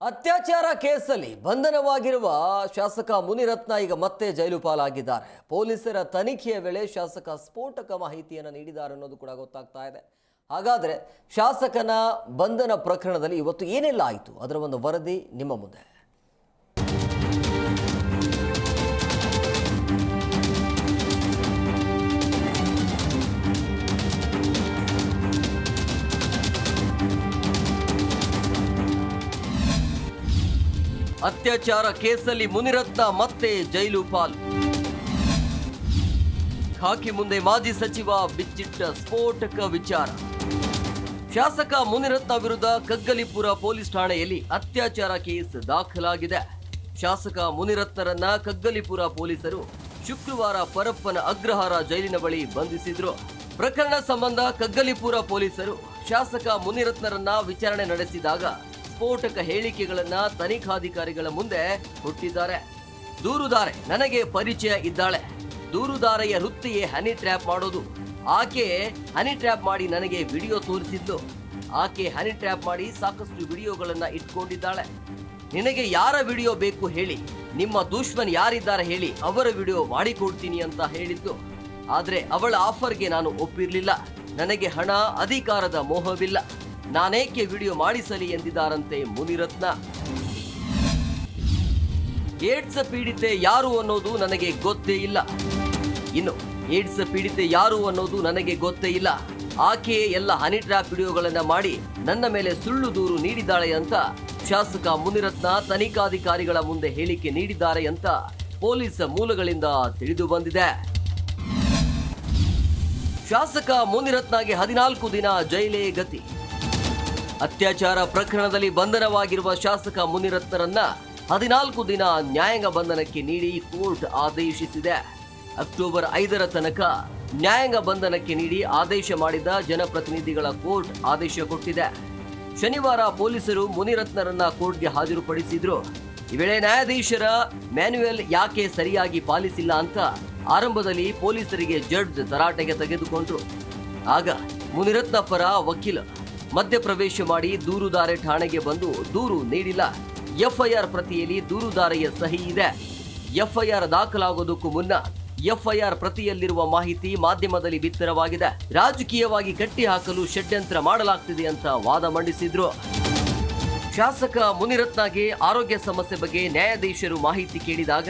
ಅತ್ಯಾಚಾರ ಕೇಸಲ್ಲಿ ಬಂಧನವಾಗಿರುವ ಶಾಸಕ ಮುನಿರತ್ನ ಈಗ ಮತ್ತೆ ಜೈಲು ಪಾಲಾಗಿದ್ದಾರೆ. ಪೊಲೀಸರ ತನಿಖೆಯ ವೇಳೆ ಶಾಸಕ ಸ್ಫೋಟಕ ಮಾಹಿತಿಯನ್ನು ನೀಡಿದ್ದಾರೆ ಅನ್ನೋದು ಕೂಡ ಗೊತ್ತಾಗ್ತಾ ಇದೆ. ಹಾಗಾದರೆ ಶಾಸಕನ ಬಂಧನ ಪ್ರಕರಣದಲ್ಲಿ ಇವತ್ತು ಏನೆಲ್ಲ ಆಯಿತು? ಅದರ ಒಂದು ವರದಿ ನಿಮ್ಮ ಮುಂದೆ. ಅತ್ಯಾಚಾರ ಕೇಸಲ್ಲಿ ಮುನಿರತ್ನ ಮತ್ತೆ ಜೈಲು ಪಾಲು. ಖಾಕಿ ಮುಂದೆ ಮಾಜಿ ಸಚಿವ ಬಿಚ್ಚಿಟ್ಟ ಸ್ಫೋಟಕ ವಿಚಾರ. ಶಾಸಕ ಮುನಿರತ್ನ ವಿರುದ್ಧ ಕಗ್ಗಲಿಪುರ ಪೊಲೀಸ್ ಠಾಣೆಯಲ್ಲಿ ಅತ್ಯಾಚಾರ ಕೇಸ್ ದಾಖಲಾಗಿದೆ. ಶಾಸಕ ಮುನಿರತ್ನರನ್ನ ಕಗ್ಗಲಿಪುರ ಪೊಲೀಸರು ಶುಕ್ರವಾರ ಪರಪ್ಪನ ಅಗ್ರಹಾರ ಜೈಲಿನ ಬಳಿ ಬಂಧಿಸಿದ್ರು. ಪ್ರಕರಣ ಸಂಬಂಧ ಕಗ್ಗಲಿಪುರ ಪೊಲೀಸರು ಶಾಸಕ ಮುನಿರತ್ನರನ್ನ ವಿಚಾರಣೆ ನಡೆಸಿದಾಗ ಸ್ಫೋಟಕ ಹೇಳಿಕೆಗಳನ್ನ ತನಿಖಾಧಿಕಾರಿಗಳ ಮುಂದೆ ಹುಟ್ಟಿದ್ದಾರೆ. ದೂರುದಾರೆ ನನಗೆ ಪರಿಚಯ ಇದ್ದಾಳೆ. ದೂರುದಾರೆಯ ವೃತ್ತಿಯೇ ಹನಿ ಟ್ರ್ಯಾಪ್ ಮಾಡೋದು. ಆಕೆ ಹನಿ ಟ್ರ್ಯಾಪ್ ಮಾಡಿ ನನಗೆ ವಿಡಿಯೋ ತೋರಿಸಿದ್ಲು. ಆಕೆ ಹನಿ ಟ್ರ್ಯಾಪ್ ಮಾಡಿ ಸಾಕಷ್ಟು ವಿಡಿಯೋಗಳನ್ನ ಇಟ್ಕೊಂಡಿದ್ದಾಳೆ. ನಿನಗೆ ಯಾರ ವಿಡಿಯೋ ಬೇಕು ಹೇಳಿ. ನಿಮ್ಮ ದುಶ್ಮನ್ ಯಾರಿದ್ದಾರೆ ಹೇಳಿ ಅವರ ವಿಡಿಯೋ ಮಾಡಿಕೊಡ್ತೀನಿ ಅಂತ ಹೇಳಿದ್ದು. ಆದ್ರೆ ಅವಳ ಆಫರ್ಗೆ ನಾನು ಒಪ್ಪಿರ್ಲಿಲ್ಲ. ನನಗೆ ಹಣ, ಅಧಿಕಾರದ ಮೋಹವಿಲ್ಲ. ನಾನೇಕೆ ವಿಡಿಯೋ ಮಾಡಿಸಲಿ ಎಂದಿದ್ದಾರಂತೆ ಮುನಿರತ್ನ? ಏಡ್ಸ್ ಪೀಡಿತೆ ಯಾರು ಅನ್ನೋದು ನನಗೆ ಗೊತ್ತೇ ಇಲ್ಲ. ಇನ್ನು ಏಡ್ಸ್ ಪೀಡಿತೆ ಯಾರು ಅನ್ನೋದು ನನಗೆ ಗೊತ್ತೇ ಇಲ್ಲ. ಆಕೆಯೇ ಎಲ್ಲ ಹನಿ ಟ್ರ್ಯಾಪ್ ವಿಡಿಯೋಗಳನ್ನ ಮಾಡಿ ನನ್ನ ಮೇಲೆ ಸುಳ್ಳು ದೂರು ನೀಡಿದ್ದಾಳೆ ಅಂತ ಶಾಸಕ ಮುನಿರತ್ನ ತನಿಖಾಧಿಕಾರಿಗಳ ಮುಂದೆ ಹೇಳಿಕೆ ನೀಡಿದ್ದಾರೆ ಅಂತ ಪೊಲೀಸ್ ಮೂಲಗಳಿಂದ ತಿಳಿದು ಬಂದಿದೆ. ಶಾಸಕ ಮುನಿರತ್ನಗೆ ಹದಿನಾಲ್ಕು ದಿನ ಜೈಲೇ ಗತಿ. ಅತ್ಯಾಚಾರ ಪ್ರಕರಣದಲ್ಲಿ ಬಂಧನವಾಗಿರುವ ಶಾಸಕ ಮುನಿರತ್ನರನ್ನ ಹದಿನಾಲ್ಕು ದಿನ ನ್ಯಾಯಾಂಗ ಬಂಧನಕ್ಕೆ ನೀಡಿ ಕೋರ್ಟ್ ಆದೇಶಿಸಿದೆ. ಅಕ್ಟೋಬರ್ ಐದರ ತನಕ ನ್ಯಾಯಾಂಗ ಬಂಧನಕ್ಕೆ ನೀಡಿ ಆದೇಶ ಮಾಡಿದ ಜನಪ್ರತಿನಿಧಿಗಳ ಕೋರ್ಟ್ ಆದೇಶ ಕೊಟ್ಟಿದೆ. ಶನಿವಾರ ಪೊಲೀಸರು ಮುನಿರತ್ನರನ್ನ ಕೋರ್ಟ್ಗೆ ಹಾಜರುಪಡಿಸಿದ್ರು. ಈ ವೇಳೆ ನ್ಯಾಯಾಧೀಶರ ಮ್ಯಾನ್ಯುಯಲ್ ಯಾಕೆ ಸರಿಯಾಗಿ ಪಾಲಿಸಿಲ್ಲ ಅಂತ ಆರಂಭದಲ್ಲಿ ಪೊಲೀಸರಿಗೆ ಜಡ್ಜ್ ತರಾಟೆಗೆ ತೆಗೆದುಕೊಂಡ್ರು. ಆಗ ಮುನಿರತ್ನ ಪರ ವಕೀಲ ಮಧ್ಯಪ್ರವೇಶ ಮಾಡಿ ದೂರುದಾರೆ ಠಾಣೆಗೆ ಬಂದು ದೂರು ನೀಡಿಲ್ಲ. ಎಫ್ಐಆರ್ ಪ್ರತಿಯಲ್ಲಿ ದೂರುದಾರೆಯ ಸಹಿ ಇದೆ. ಎಫ್ಐಆರ್ ದಾಖಲಾಗೋದಕ್ಕೂ ಮುನ್ನ ಎಫ್ಐಆರ್ ಪ್ರತಿಯಲ್ಲಿರುವ ಮಾಹಿತಿ ಮಾಧ್ಯಮದಲ್ಲಿ ಬಿತ್ತರವಾಗಿದೆ. ರಾಜಕೀಯವಾಗಿ ಕಟ್ಟಿ ಹಾಕಲು ಷಡ್ಯಂತ್ರ ಮಾಡಲಾಗ್ತಿದೆ ಅಂತ ವಾದ ಮಂಡಿಸಿದ್ರು. ಶಾಸಕ ಮುನಿರತ್ನಗೆ ಆರೋಗ್ಯ ಸಮಸ್ಯೆ ಬಗ್ಗೆ ನ್ಯಾಯಾಧೀಶರು ಮಾಹಿತಿ ಕೇಳಿದಾಗ,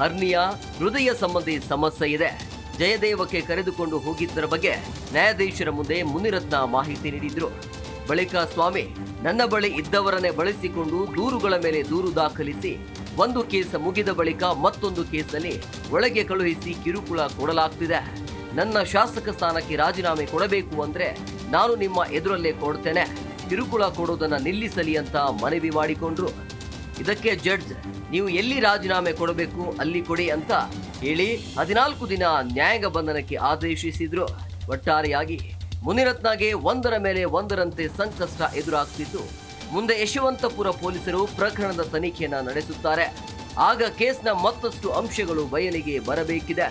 ಹರ್ನಿಯಾ, ಹೃದಯ ಸಂಬಂಧಿ ಸಮಸ್ಯೆ ಇದೆ. ಜಯದೇವಕ್ಕೆ ಕರೆದುಕೊಂಡು ಹೋಗಿದ್ದರ ಬಗ್ಗೆ ನ್ಯಾಯಾಧೀಶರ ಮುಂದೆ ಮುನಿರತ್ನ ಮಾಹಿತಿ ನೀಡಿದ್ರು. ಬಳಿಕ ಸ್ವಾಮಿ, ನನ್ನ ಬಳಿ ಇದ್ದವರನ್ನೇ ಬಳಸಿಕೊಂಡು ದೂರುಗಳ ಮೇಲೆ ದೂರು ದಾಖಲಿಸಿ, ಒಂದು ಕೇಸ್ ಮುಗಿದ ಬಳಿಕ ಮತ್ತೊಂದು ಕೇಸಲ್ಲಿ ಒಳಗೆ ಕಳುಹಿಸಿ ಕಿರುಕುಳ ಕೊಡಲಾಗ್ತಿದೆ. ನನ್ನ ಶಾಸಕ ಸ್ಥಾನಕ್ಕೆ ರಾಜೀನಾಮೆ ಕೊಡಬೇಕು ಅಂದ್ರೆ ನಾನು ನಿಮ್ಮ ಎದುರಲ್ಲೇ ಕೊಡ್ತೇನೆ. ಕಿರುಕುಳ ಕೊಡೋದನ್ನ ನಿಲ್ಲಿಸಲಿ ಅಂತ ಮನವಿ ಮಾಡಿಕೊಂಡ್ರು. ಇದಕ್ಕೆ ಜಡ್ಜ್, ನೀವು ಎಲ್ಲಿ ರಾಜೀನಾಮೆ ಕೊಡಬೇಕು, ಅಲ್ಲಿ ಕೊಡಿ ಅಂತ ಹೇಳಿ ಹದಿನಾಲ್ಕು ದಿನ ನ್ಯಾಯಾಂಗ ಬಂಧನಕ್ಕೆ ಆದೇಶಿಸಿದ್ರು. ಒಟ್ಟಾರೆಯಾಗಿ ಮುನಿರತ್ನಗೆ ಒಂದರ ಮೇಲೆ ಒಂದರಂತೆ ಸಂಕಷ್ಟ ಎದುರಾಗ್ತಿತ್ತು. ಮುಂದೆ ಯಶವಂತಪುರ ಪೊಲೀಸರು ಪ್ರಕರಣದ ತನಿಖೆಯನ್ನ ನಡೆಸುತ್ತಾರೆ. ಆಗ ಕೇಸ್ನ ಮತ್ತಷ್ಟು ಅಂಶಗಳು ಬಯಲಿಗೆ ಬರಬೇಕಿದೆ.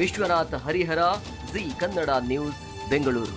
Vishwanatha Harihara, Zee Kannada news, Bengaluru.